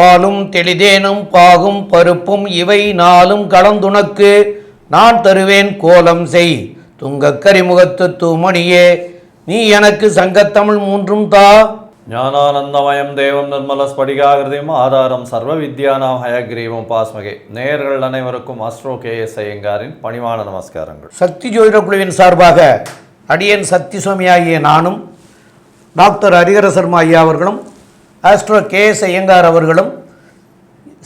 பாலும் தெளிதேனும் பாகும் பருப்பும் இவை நாளும் கலந்துனக்கு நான் தருவேன் கோலம் செய் துங்கக் கரிமுகத்து தூமணியே. நீ எனக்கு சங்கத்தமிழ் மூன்றும் தா. ஞானானந்தமயம் தேவம் நிர்மல ஸ்படிகாகிருதியும் ஆதாரம் சர்வ வித்யானாம் ஹயக்ரீவம் பாஸ்மகே. நேயர்கள் அனைவருக்கும் அஸ்ட்ரோ கே எஸ் ஐயங்காரின் பணிவான நமஸ்காரங்கள். சக்தி ஜோதிட குழுவின் சார்பாக அடியன் சக்தி சுவாமி ஆகிய நானும் டாக்டர் ஹரிஹர சர்மா ஐயா அவர்களும் ஆஸ்ட்ரோ கே எஸ் ஐயங்கார் அவர்களும்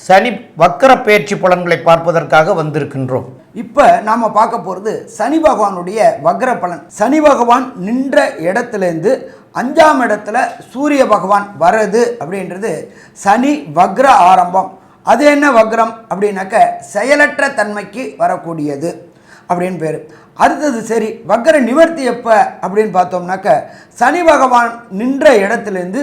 சனி வக்கர பயிற்சி பலன்களை பார்ப்பதற்காக வந்திருக்கின்றோம். இப்போ நாம் பார்க்க போகிறது சனி பகவானுடைய வக்ர பலன். சனி பகவான் நின்ற இடத்துலேருந்து அஞ்சாம் இடத்துல சூரிய பகவான் வர்றது அப்படின்றது சனி வக்ர ஆரம்பம். அது என்ன வக்ரம்? அப்படின்னாக்க செயலற்ற தன்மைக்கு வரக்கூடியது அப்படின்னு பேர். அடுத்தது சரி வக்ர நிவர்த்தி எப்போ அப்படின்னு பார்த்தோம்னாக்க சனி பகவான் நின்ற இடத்துலேருந்து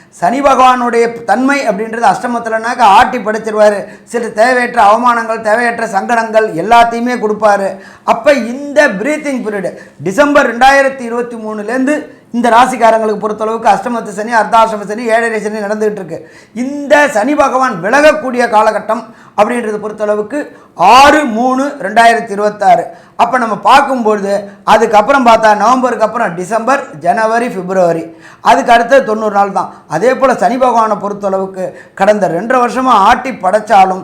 சனி பகவானுடைய தன்மை அப்படின்றது அஷ்டமத்தில்னாக்க ஆட்டி படைச்சிருவார். சில தேவையற்ற அவமானங்கள் தேவையற்ற சங்கடங்கள் எல்லாத்தையுமே கொடுப்பாரு. அப்போ இந்த பிரீத்திங் பீரியடு டிசம்பர் ரெண்டாயிரத்தி இருபத்தி மூணுலேருந்து இந்த ராசிக்காரங்களுக்கு பொறுத்தளவுக்கு அஷ்டமத்து சனி அர்த்தாஷ்டம சனி ஏழரை சனி நடந்துகிட்டு இருக்கு இந்த சனி பகவான் விலகக்கூடிய காலகட்டம் அப்படின்றத பொறுத்தளவுக்கு ஆறு மூணு ரெண்டாயிரத்தி இருபத்தாறு. அப்போ நம்ம பார்க்கும்பொழுது அதுக்கப்புறம் பார்த்தா நவம்பருக்கு அப்புறம் டிசம்பர் ஜனவரி பிப்ரவரி. அதுக்கு அடுத்தது தொண்ணூறு நாள் தான். அதே போல் சனி பகவானை பொறுத்தளவுக்கு கடந்த ரெண்டரை வருஷமாக ஆட்டி படைச்சாலும்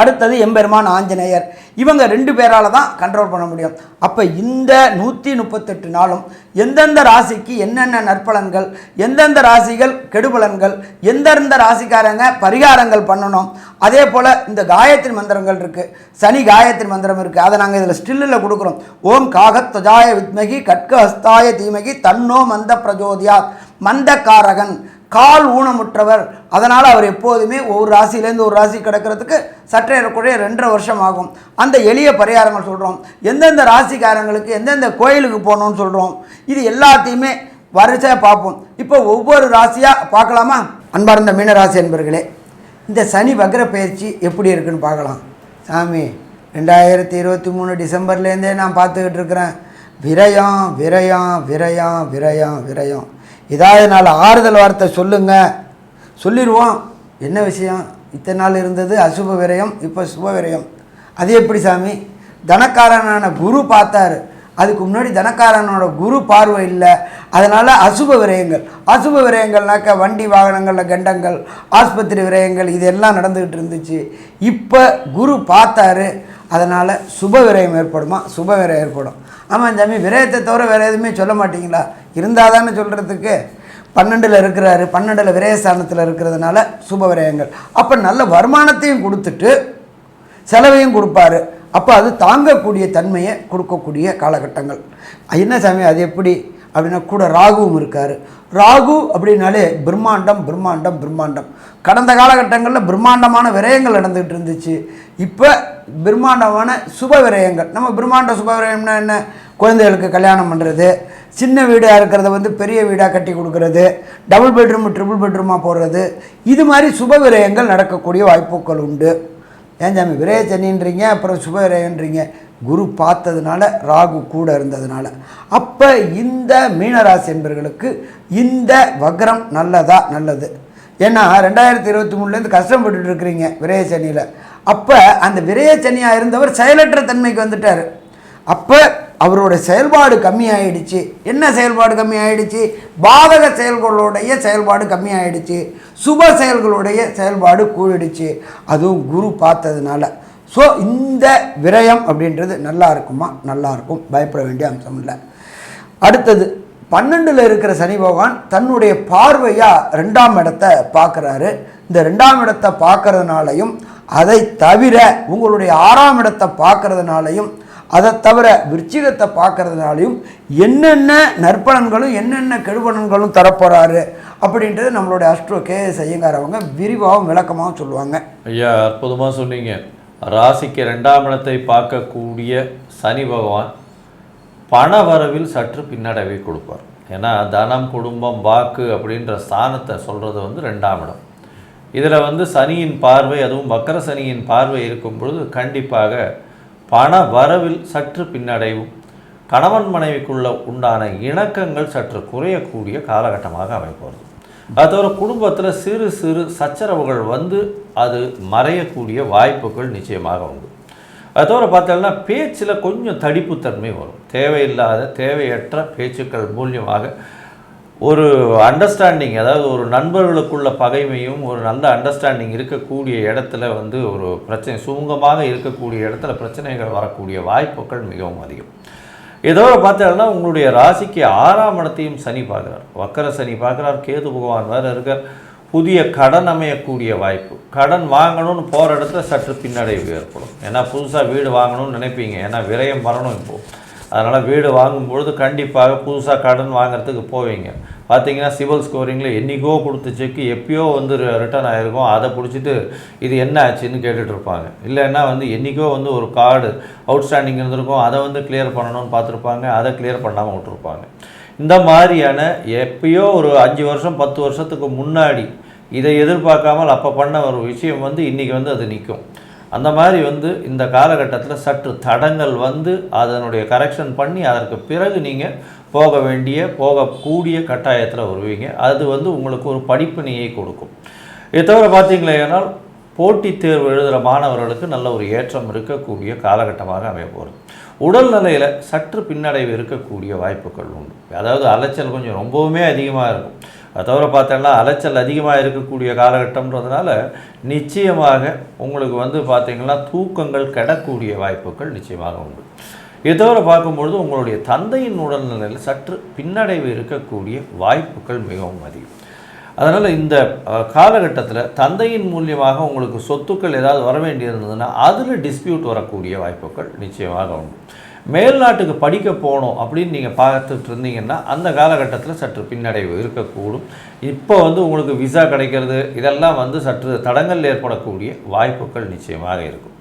அடுத்தது எம்பெருமான் ஆஞ்சநேயர். இவங்க ரெண்டு பேரால் தான் கண்ட்ரோல் பண்ண முடியும். அப்போ இந்த நூற்றி முப்பத்தெட்டு நாளும் எந்தெந்த ராசிக்கு என்னென்ன நற்பலன்கள் எந்தெந்த ராசிகள் கெடுபலன்கள் எந்தெந்த ராசிக்காரங்க பரிகாரங்கள் பண்ணணும். அதே போல் இந்த காயத்ரி மந்திரங்கள் இருக்குது சனி காயத்ரி மந்திரம் இருக்குது அதை நாங்கள் இதில் ஸ்டில்லில் கொடுக்குறோம். ஓம் காகத்வஜாய வித்மகி கட்க ஹஸ்தாய தீமகி தன்னோ மந்த பிரஜோதியாத். மந்தக்காரகன் கால் ஊனமுற்றவர். அதனால் அவர் எப்போதுமே ஒரு ராசியிலேருந்து ஒரு ராசி கிடக்கிறதுக்கு சற்றேறக்குறைய ரெண்டரை வருஷம் ஆகும் அந்த எளிய பரிகாரங்கள் சொல்கிறோம் எந்தெந்த ராசிக்காரங்களுக்கு எந்தெந்த கோயிலுக்கு போகணும்னு சொல்கிறோம் இது எல்லாத்தையுமே வரிசையாக பார்ப்போம். இப்போ ஒவ்வொரு ராசியாக பார்க்கலாமா? அன்பார்ந்த மீனராசி என்பர்களே இந்த சனி வக்ர பயிற்சி எப்படி இருக்குன்னு பார்க்கலாம். சாமி ரெண்டாயிரத்தி இருபத்தி மூணு டிசம்பர்லேருந்தே நான் பார்த்துக்கிட்டு இருக்கிறேன். விரயம் விரயம் விரயம் விரயம் விரயம். ஏதாவது நாள் ஆறுதல் வார்த்தை சொல்லுங்கள் சொல்லிடுவோம். என்ன விஷயம்? இத்தனை நாள் இருந்தது அசுப விரயம் இப்போ சுப விரயம். அது எப்படி சாமி? தனக்காரனான குரு பார்த்தாரு. அதுக்கு முன்னாடி தனக்காரனோட குரு பார்வை இல்லை. அதனால் அசுப விரயங்கள். அசுப விரயங்கள்னாக்க வண்டி வாகனங்களில் கண்டங்கள் ஆஸ்பத்திரி விரயங்கள் இதெல்லாம் நடந்துக்கிட்டு இருந்துச்சு. இப்போ குரு பார்த்தாரு. அதனால் சுப விரயம் ஏற்படுமா? சுப விரயம் ஏற்படும். ஆமாம் சாமி விரயத்தை தவிர வேறு எதுவுமே சொல்ல மாட்டிங்களா? இருந்தால் தானே சொல்கிறதுக்கு பன்னெண்டில் இருக்கிறாரு பன்னெண்டில் விரயஸ்தானத்தில் இருக்கிறதுனால சுப விரயங்கள். அப்போ நல்ல வருமானத்தையும் கொடுத்துட்டு செலவையும் கொடுப்பாரு. அப்போ அது தாங்கக்கூடிய தன்மையை கொடுக்கக்கூடிய காலகட்டங்கள். என்ன சாமி அது எப்படி? அப்படின்னா கூட ராகுவும் இருக்கார். ராகு அப்படின்னாலே பிரம்மாண்டம் பிரம்மாண்டம் பிரம்மாண்டம். கடந்த காலகட்டங்களில் பிரம்மாண்டமான விரயங்கள் நடந்துகிட்டு இருந்துச்சு. இப்போ பிரம்மாண்டமான சுப விரயங்கள். நம்ம பிரம்மாண்ட சுப விரயம்னா என்ன? குழந்தைகளுக்கு கல்யாணம் பண்ணுறது சின்ன வீடாக இருக்கிறத வந்து பெரிய வீடாக கட்டி கொடுக்கறது டபுள் பெட்ரூம் ட்ரிபிள் பெட்ரூமாக போடுறது இது மாதிரி சுப விரயங்கள் நடக்கக்கூடிய வாய்ப்புகள் உண்டு. ஏன் சாமி? விரய சனின்றீங்க அப்புறம் சுப விரயன்றீங்க. குரு பார்த்ததுனால ராகு கூட இருந்ததுனால. அப்போ இந்த மீனராசி என்பர்களுக்கு இந்த வக்ரம் நல்லதா? நல்லது. ஏன்னா ரெண்டாயிரத்தி இருபத்தி மூணுலேருந்து கஷ்டப்பட்டுட்டு இருக்கிறீங்க விரய சனியில். அப்போ அந்த விரய சனியாக இருந்தவர் செயலற்ற தன்மைக்கு வந்துட்டார். அப்போ அவரோட செயல்பாடு கம்மியாயிடுச்சு. என்ன செயல்பாடு கம்மியாயிடுச்சு? பாதக செயல்களுடைய செயல்பாடு கம்மியாயிடுச்சு. சுப செயல்களுடைய செயல்பாடு கூடிடுச்சு. அதுவும் குரு பார்த்ததுனால. ஸோ இந்த விரயம் அப்படின்றது நல்லா இருக்குமா? நல்லா இருக்கும். பயப்பட வேண்டிய அம்சம் இல்லை. அடுத்தது பன்னெண்டில் இருக்கிற சனி பகவான் தன்னுடைய பார்வையாக ரெண்டாம் இடத்தை பார்க்குறாரு. இந்த ரெண்டாம் இடத்தை பார்க்கறதுனாலையும் அதை தவிர உங்களுடைய ஆறாம் இடத்தை பார்க்கறதுனாலையும் அதை தவிர விருச்சிகத்தை பார்க்கறதுனாலையும் என்னென்ன நற்பலன்களும் என்னென்ன கெடுபலன்களும் தரப்போகிறாரு அப்படின்றது நம்மளுடைய அஸ்ட்ரோ கே எஸ் ஐயங்கார் அவங்க விரிவாகவும் விளக்கமாகவும் சொல்லுவாங்க. ஐயா அற்புதமாக சொன்னீங்க. ராசிக்கு ரெண்டாம் இடத்தை பார்க்கக்கூடிய சனி பகவான் பண வரவில் சற்று பின்னடைவை கொடுப்பார். ஏன்னா தனம் குடும்பம் வாக்கு அப்படின்ற ஸ்தானத்தை சொல்கிறது வந்து ரெண்டாம் இடம். இதில் வந்து சனியின் பார்வை அதுவும் வக்கர சனியின் பார்வை இருக்கும் பொழுது கண்டிப்பாக பண வரவில் சற்று பின்னடைவும் கணவன் மனைவிக்குள்ள உண்டான இணக்கங்கள் சற்று குறையக்கூடிய காலகட்டமாக அமைப்போகிறது அது தவிர குடும்பத்தில் சிறு சிறு சச்சரவுகள் வந்து அது மறையக்கூடிய வாய்ப்புகள் நிச்சயமாக உண்டு. அது தவிர பார்த்தோம்னா பேச்சில் கொஞ்சம் தடிப்புத்தன்மை வரும். தேவையில்லாத தேவையற்ற பேச்சுக்கள் மூலியமாக ஒரு அண்டர்ஸ்டாண்டிங் அதாவது ஒரு நண்பர்களுக்குள்ள பகைமையும் ஒரு நல்ல அண்டர்ஸ்டாண்டிங் இருக்கக்கூடிய இடத்துல வந்து ஒரு பிரச்சனை சுமூகமாக இருக்கக்கூடிய இடத்துல பிரச்சனைகள் வரக்கூடிய வாய்ப்புகள் மிகவும் அதிகம். ஏதோ பார்த்தோம்னா உங்களுடைய ராசிக்கு ஆறாம் இடத்தையும் சனி பார்க்குறார். வக்கர சனி பார்க்குறார் கேது பகவான் வேறு இருக்கார். புதிய கடன் அமையக்கூடிய வாய்ப்பு. கடன் வாங்கணும்னு போகிற இடத்துல சற்று பின்னடைவு ஏற்படும். ஏன்னா புதுசாக வீடு வாங்கணும்னு நினைப்பீங்க. ஏன்னா விரயம் வரணும் இப்போது அதனால் வீடு வாங்கும்பொழுது கண்டிப்பாக புதுசாக கடன் வாங்குறதுக்கு போவீங்க. பார்த்தீங்கன்னா சிவில் ஸ்கோரிங்கில் என்றைக்கோ கொடுத்த செக்கு எப்பயோ வந்து ரிட்டர்ன் ஆகிருக்கும் அதை பிடிச்சிட்டு இது என்ன ஆச்சுன்னு கேட்டுட்ருப்பாங்க இல்லைன்னா வந்து என்றைக்கோ வந்து ஒரு கார்டு அவுட்ஸ்டாண்டிங் இருந்திருக்கும் அதை வந்து கிளியர் பண்ணணும்னு பார்த்துருப்பாங்க அதை கிளியர் பண்ணாமல் விட்டுருப்பாங்க. இந்த மாதிரியான எப்பயோ ஒரு அஞ்சு வருஷம் பத்து வருஷத்துக்கு முன்னாடி இதை எதிர்பார்க்காமல் அப்போ பண்ண ஒரு விஷயம் வந்து இன்றைக்கி வந்து அது நிற்கும் அந்த மாதிரி வந்து இந்த காலகட்டத்தில் சற்று தடங்கள் வந்து அதனுடைய கரெக்ஷன் பண்ணி அதற்கு பிறகு நீங்கள் போக வேண்டிய போகக்கூடிய கட்டாயத்தில் வருவீங்க. அது வந்து உங்களுக்கு ஒரு படிப்பினையை கொடுக்கும். இதை தவிர பார்த்தீங்களேனால் போட்டித் தேர்வு எழுதுகிற மாணவர்களுக்கு நல்ல ஒரு ஏற்றம் இருக்கக்கூடிய காலகட்டமாக அமைய போகிறது உடல்நிலையில் சற்று பின்னடைவு இருக்கக்கூடிய வாய்ப்புகள் உண்டு. அதாவது அலைச்சல் கொஞ்சம் ரொம்பவுமே அதிகமாக இருக்கும். அது தவிர பார்த்தோம்னா அலைச்சல் அதிகமாக இருக்கக்கூடிய காலகட்டம்ன்றதுனால நிச்சயமாக உங்களுக்கு வந்து பார்த்தீங்கன்னா தூக்கங்கள் கெடக்கூடிய வாய்ப்புகள் நிச்சயமாக உண்டு. இது தவிர பார்க்கும்பொழுது உங்களுடைய தந்தையின் உடல்நிலையில் சற்று பின்னடைவு இருக்கக்கூடிய வாய்ப்புகள் மிகவும் அதிகம். அதனால் இந்த காலகட்டத்தில் தந்தையின் மூலியமாக உங்களுக்கு சொத்துக்கள் ஏதாவது வர வேண்டியிருந்ததுன்னா அதில் டிஸ்பியூட் வரக்கூடிய வாய்ப்புகள் நிச்சயமாக உண்டு. மேல்நாட்டுக்கு படிக்க போகணும் அப்படின்னு நீங்கள் பார்த்துட்டு இருந்தீங்கன்னா அந்த காலகட்டத்தில் சற்று பின்னடைவு இருக்கக்கூடும். இப்போ வந்து உங்களுக்கு விசா கிடைக்கிறது இதெல்லாம் வந்து சற்று தடங்கள் ஏற்படக்கூடிய வாய்ப்புகள் நிச்சயமாக இருக்கும்.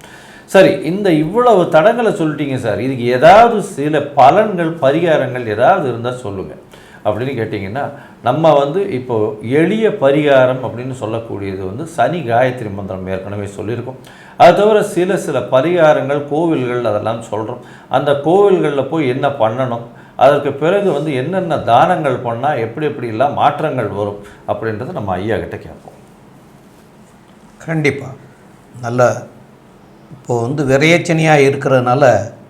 சரி இந்த இவ்வளவு தடங்களை சொல்லிட்டீங்க சார். இதுக்கு ஏதாவது சில பலன்கள் பரிகாரங்கள் ஏதாவது இருந்தால் சொல்லுங்கள் அப்படின்னு கேட்டிங்கன்னா நம்ம வந்து இப்போது எளிய பரிகாரம் அப்படின்னு சொல்லக்கூடியது வந்து சனி காயத்ரி மந்திரம் ஏற்கனவே சொல்லியிருக்கோம். அது தவிர சில சில பரிகாரங்கள் கோவில்கள் அதெல்லாம் சொல்கிறோம் அந்த கோவில்களில் போய் என்ன பண்ணணும்? அதற்கு பிறகு வந்து என்னென்ன தானங்கள் பண்ணால் எப்படி எப்படிலாம் மாற்றங்கள் வரும் அப்படின்றத நம்ம ஐயா கிட்ட கேட்போம். கண்டிப்பாக நல்ல இப்போது வந்து விரையச்சனியாக இருக்கிறதுனால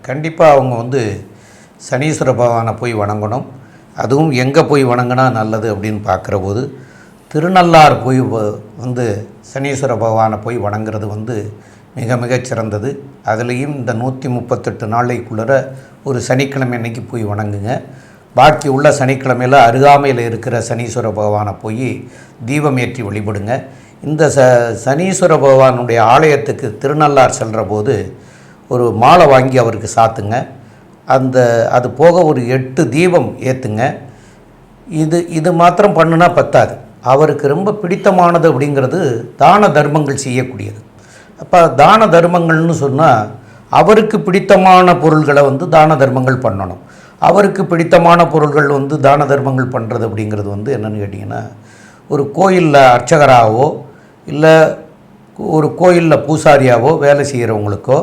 கண்டிப்பாக அவங்க வந்து சனீஸ்வர பகவானை போய் வணங்கணும். அதுவும் எங்கே போய் வணங்கினா நல்லது அப்படின்னு பார்க்குற போது திருநள்ளார் போய் வ- வந்து சனீஸ்வர பகவானை போய் வணங்குறது வந்து மிக மிகச் சிறந்தது. அதுலேயும் இந்த நூற்றி முப்பத்தெட்டு நாளைக்குள்ளே ஒரு சனிக்கிழமை அன்னைக்கு போய் வணங்குங்க. பாக்கி உள்ள சனிக்கிழமையில் அருகாமையில் இருக்கிற சனீஸ்வர பகவானை போய் தீபம் ஏற்றி வழிபடுங்க. இந்த ச சனீஸ்வர பகவானுடைய ஆலயத்துக்கு திருநள்ளார் செல்கிற போது ஒரு மாலை வாங்கி அவருக்கு சாத்துங்க. அந்த அது போக ஒரு எட்டு தீபம் ஏற்றுங்க இது இது மாத்திரம் பண்ணுனா பத்தாது. அவருக்கு ரொம்ப பிடித்தமானது அப்படிங்கிறது தான தர்மங்கள் செய்யக்கூடியது. அப்போ தான தர்மங்கள்னு சொன்னால் அவருக்கு பிடித்தமான பொருள்களை வந்து தான தர்மங்கள் பண்ணணும். அவருக்கு பிடித்தமான பொருள்கள் வந்து தான தர்மங்கள் பண்ணுறது அப்படிங்கிறது வந்து என்னென்னு கேட்டிங்கன்னா ஒரு கோயிலில் அர்ச்சகராகவோ இல்லை ஒரு கோயிலில் பூசாரியாவோ வேலை செய்கிறவங்களுக்கோ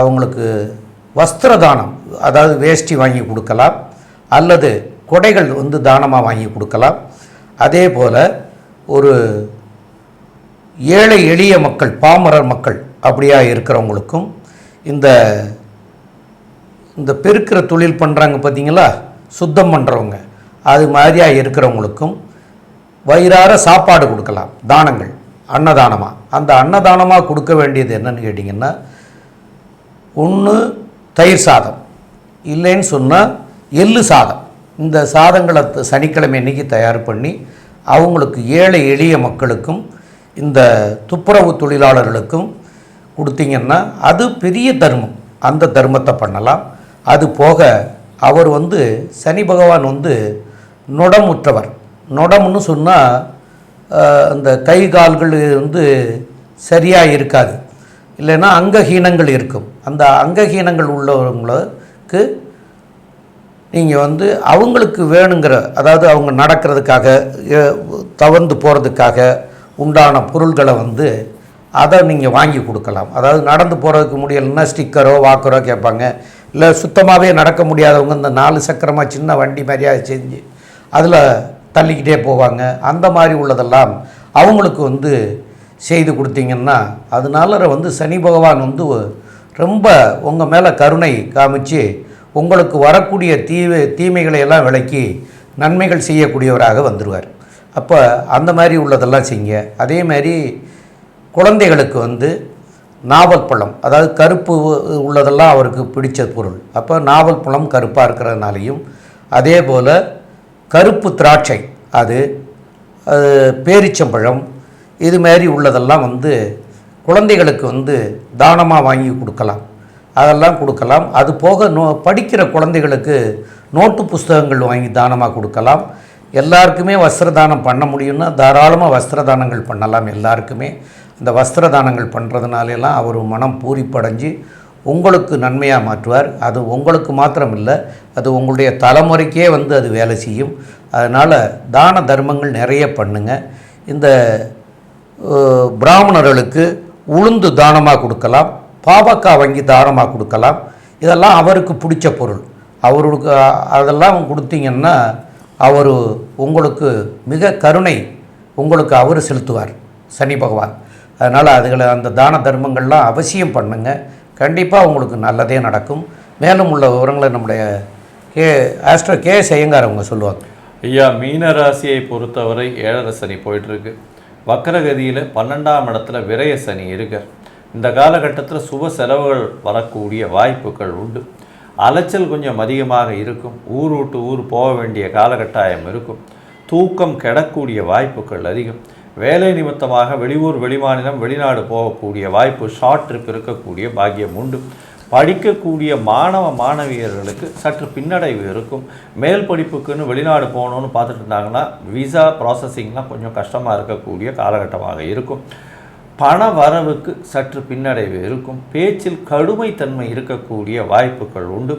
அவங்களுக்கு வஸ்திர தானம் அதாவது வேஷ்டி வாங்கி கொடுக்கலாம் அல்லது கொடைகள் வந்து தானமாக வாங்கி கொடுக்கலாம். அதே போல் ஒரு ஏழை எளிய மக்கள் பாமரர் மக்கள் அப்படியா இருக்கிறவங்களுக்கும் இந்த இந்த பெருக்கிற தொழில் பண்ணுறாங்க பார்த்தீங்களா? சுத்தம் பண்ணுறவங்க அது மாதிரியா இருக்கிறவங்களுக்கும் வயிறார சாப்பாடு கொடுக்கலாம் தானங்கள் அன்னதானமாக அந்த அன்னதானமாக கொடுக்க வேண்டியது என்னன்னு கேட்டிங்கன்னா ஒன்று தயிர் சாதம். இல்லைன்னு சொன்னால் எள்ளு சாதம். இந்த சாதங்களை சனிக்கிழமை அன்னைக்கு தயார் பண்ணி அவங்களுக்கு ஏழை எளிய மக்களுக்கும் இந்த துப்புரவு தொழிலாளர்களுக்கும் கொடுத்தீங்கன்னா அது பெரிய தர்மம். அந்த தர்மத்தை பண்ணலாம். அது போக அவர் வந்து சனி பகவான் வந்து நொடமுற்றவர். நொடம்னு சொன்னால் அந்த கை கால்கள் வந்து சரியாக இருக்காது. இல்லைன்னா அங்கஹீனங்கள் இருக்கும். அந்த அங்கஹீனங்கள் உள்ளவங்களுக்கு நீங்கள் வந்து அவங்களுக்கு வேணுங்கிற அதாவது அவங்க நடக்கிறதுக்காக தவந்து போகிறதுக்காக உண்டான பொருள்களை வந்து அதை நீங்கள் வாங்கி கொடுக்கலாம். அதாவது நடந்து போகிறதுக்கு முடியலைன்னா ஸ்டிக்கரோ வாக்கரோ கேட்பாங்க. இல்லை சுத்தமாகவே நடக்க முடியாதவங்க இந்த நாலு சக்கரமாக சின்ன வண்டி மாதிரியா செஞ்சு அதில் தள்ளிக்கிட்டே போவாங்க. அந்த மாதிரி உள்ளதெல்லாம் அவங்களுக்கு வந்து செய்து கொடுத்தீங்கன்னா அதனால வந்து சனி பகவான் வந்து ரொம்ப உங்கள் மேலே கருணை காமிச்சு உங்களுக்கு வரக்கூடிய தீவு தீமைகளை எல்லாம் விளக்கி நன்மைகள் செய்யக்கூடியவராக வந்துடுவார் அப்போ அந்த மாதிரி உள்ளதெல்லாம் செய்யுங்க. அதே மாதிரி குழந்தைகளுக்கு வந்து நாவல் பழம் அதாவது கருப்பு உள்ளதெல்லாம் அவருக்கு பிடிச்ச பொருள். அப்போ நாவல் பழம் கருப்பாக இருக்கிறதுனாலையும் அதே போல் கருப்பு திராட்சை அது பேரிச்சம்பழம் இது மாதிரி உள்ளதெல்லாம் வந்து குழந்தைகளுக்கு வந்து தானமாக வாங்கி கொடுக்கலாம். அதெல்லாம் கொடுக்கலாம். அது போக நோ படிக்கிற குழந்தைகளுக்கு நோட்டு புஸ்தகங்கள் வாங்கி தானமாக கொடுக்கலாம். எல்லாருக்குமே வஸ்திரதானம் பண்ண முடியும்னா தாராளமாக வஸ்திரதானங்கள் பண்ணலாம் எல்லாருக்குமே. இந்த வஸ்திரதானங்கள் பண்ணுறதுனாலெல்லாம் அவர் மனம் பூரிப்படைஞ்சு உங்களுக்கு நன்மையாக மாற்றுவார். அது உங்களுக்கு மாத்திரம் இல்லை அது உங்களுடைய தலைமுறைக்கே வந்து அது வேலை செய்யும். அதனால் தான தர்மங்கள் நிறைய பண்ணுங்கள் இந்த பிராமணர்களுக்கு உளுந்து தானமாக கொடுக்கலாம் பாவக்காய் வங்கி தானமாக கொடுக்கலாம். இதெல்லாம் அவருக்கு பிடிச்ச பொருள். அவருக்கு அதெல்லாம் கொடுத்தீங்கன்னா அவர் உங்களுக்கு மிக கருணை உங்களுக்கு அவர் செலுத்துவார் சனி பகவான். அதனால் அதுகளை அந்த தான தர்மங்கள்லாம் அவசியம் பண்ணுங்கள் கண்டிப்பாக உங்களுக்கு நல்லதே நடக்கும். மேலும் உள்ள விவரங்களை நம்முடைய கே ஆஸ்ட்ரோ கே செய்யங்கார் அவங்க சொல்லுவாங்க. ஐயா மீன ராசியை பொறுத்தவரை ஏழரை சனி போயிட்டுருக்கு. வக்கரகதியில் பன்னெண்டாம் இடத்துல விரய சனி இருக்கார். இந்த காலகட்டத்தில் சுப செலவுகள் வரக்கூடிய வாய்ப்புகள் உண்டு. அலைச்சல் கொஞ்சம் அதிகமாக இருக்கும். ஊர் விட்டு ஊர் போக வேண்டிய காலகட்டாயம் இருக்கும். தூக்கம் கெடக்கூடிய வாய்ப்புகள் அதிகம். வேலை நிமித்தமாக வெளியூர் வெளிமாநிலம் வெளிநாடு போகக்கூடிய வாய்ப்பு ஷார்ட் ட்ரிப் இருக்கக்கூடிய பாக்கியம் உண்டு. படிக்கக்கூடிய மாணவ மாணவியர்களுக்கு சற்று பின்னடைவு இருக்கும். மேல் படிப்புக்குன்னு வெளிநாடு போகணுன்னு பார்த்துட்டு இருந்தாங்கன்னா விசா ப்ராசஸிங்லாம் கொஞ்சம் கஷ்டமாக இருக்கக்கூடிய காலகட்டமாக இருக்கும். பண வரவுக்கு சற்று பின்னடைவு இருக்கும். பேச்சில் கடுமைத்தன்மை இருக்கக்கூடிய வாய்ப்புகள் உண்டு.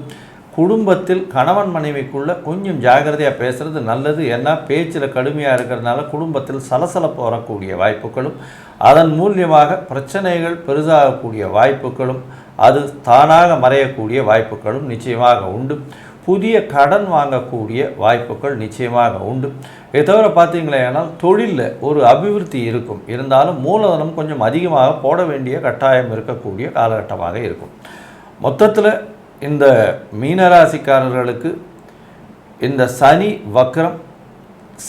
குடும்பத்தில் கணவன் மனைவிக்குள்ள கொஞ்சம் ஜாகிரதையாக பேசுறது நல்லது. ஏன்னா பேச்சில் கடுமையாக இருக்கிறதுனால குடும்பத்தில் சலசலப்பு வரக்கூடிய வாய்ப்புகளும் அதன் மூலியமாக பிரச்சனைகள் பெரிதாகக்கூடிய வாய்ப்புகளும் அது தானாக மறையக்கூடிய வாய்ப்புகளும் நிச்சயமாக உண்டு. புதிய கடன் வாங்கக்கூடிய வாய்ப்புகள் நிச்சயமாக உண்டு. இதை தவிர பார்த்தீங்களேனால் தொழிலில் ஒரு அபிவிருத்தி இருக்கும். இருந்தாலும் மூலதனம் கொஞ்சம் அதிகமாக போட வேண்டிய கட்டாயம் இருக்கக்கூடிய காலகட்டமாக இருக்கும். மொத்தத்தில் இந்த மீனராசிக்காரர்களுக்கு இந்த சனி வக்ரம்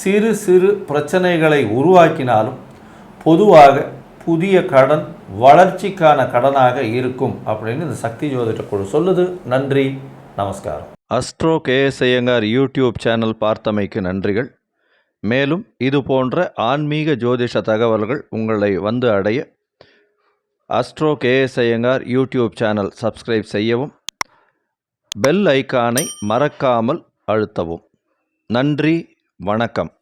சிறு சிறு பிரச்சனைகளை உருவாக்கினாலும் பொதுவாக புதிய கடன் வளர்ச்சிக்கான கடனாக இருக்கும் அப்படின்னு இந்த சக்தி ஜோதிட குழு சொல்லுது. நன்றி நமஸ்காரம். Astro KS Iyengar YouTube channel பார்த்தமைக்கு நன்றிகள். மேலும் இது போன்ற ஆன்மீக ஜோதிஷ தகவல்கள் உங்களை வந்து அடைய astro KS Iyengar YouTube channel subscribe செய்யவும் பெல் ஐகானை மறக்காமல் அழுத்தவும். நன்றி வணக்கம்.